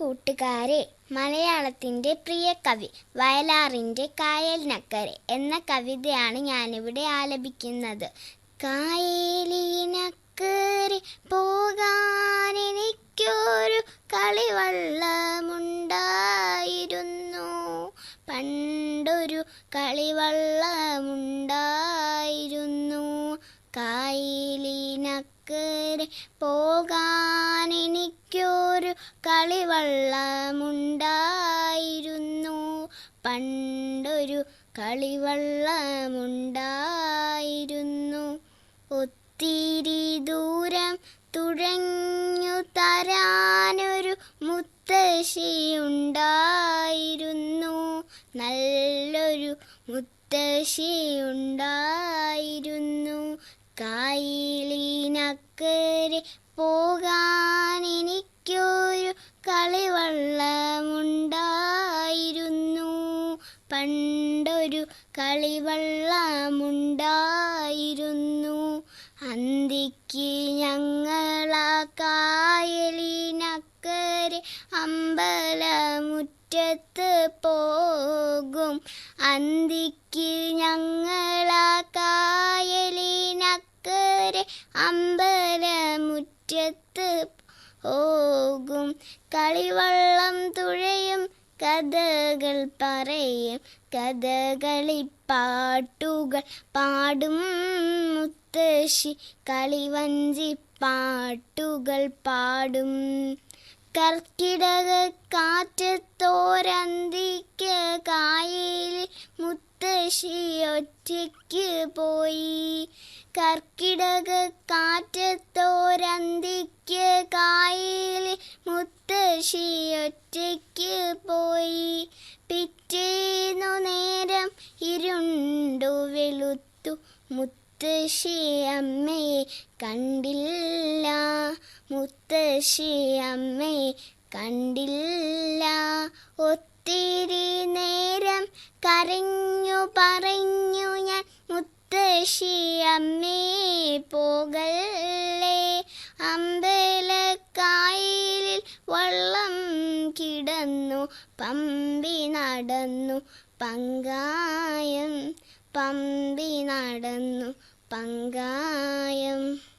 കൂട്ടുകാരെ മലയാളത്തിന്റെ പ്രിയ കവി വയലാറിന്റെ കായലിനക്കരെ എന്ന കവിതയാണ് ഞാനിവിടെ ആലപിക്കുന്നത്. കായലിനക്കരെ പോകാനെനിക്കൊരു കളിവള്ളമുണ്ടായിരുന്നു. പണ്ടൊരു കളിവള്ളമുണ്ടായിരുന്നു കായലിനക്കരെ പോകാൻ എനിക്കൊരു കളിവള്ളമുണ്ടായിരുന്നു. പണ്ടൊരു കളിവള്ളമുണ്ടായിരുന്നു. ഒത്തിരി ദൂരം തുഴഞ്ഞു തരാനൊരു മുത്തശ്ശിയുണ്ടായിരുന്നു. നല്ലൊരു മുത്തശ്ശിയുണ്ടായിരുന്നു. കായലിനക്കരെ പോകാൻ എനിക്കൊരു കളിവള്ളമുണ്ടായിരുന്നു. പണ്ടൊരു കളിവള്ളമുണ്ടായിരുന്നു. അന്തിക്ക് ഞങ്ങളാ കായലിനക്കരെ അമ്പലമുറ്റത്ത് പോകും. അന്തിക്ക് ഞങ്ങളാ അമ്പലമുറ്റത്ത് പോകും. കളിവള്ളം തുഴയും കഥകൾ പറയും. കഥകളിപ്പാട്ടുകൾ പാടും മുത്തശ്ശി. കളിവഞ്ചി പാട്ടുകൾ പാടും. കർക്കിടക കാറ്റത്തോരന്തി മുത്തശ്ശി ഒറ്റയ്ക്ക് പോയി. കർക്കിടക കാറ്റത്തോരന്തിക്ക് കായലിൽ മുത്തശ്ശി ഒറ്റയ്ക്ക് പോയി. പിറ്റേന്നു നേരം ഇരുണ്ടു വെളുത്തു. മുത്തശ്ശി അമ്മയെ കണ്ടില്ല. മുത്തശ്ശി അമ്മയെ കണ്ടില്ല. ഒത്തിരി നേരം കരഞ്ഞു പറഞ്ഞു ഞാൻ മുത്തശ്ശി അമ്മേ പോകല്ലേ? അമ്പലക്കായലിൽ വള്ളം കിടന്നു പമ്പി നടന്നു പങ്കായം പമ്പി നടന്നു പങ്കായം.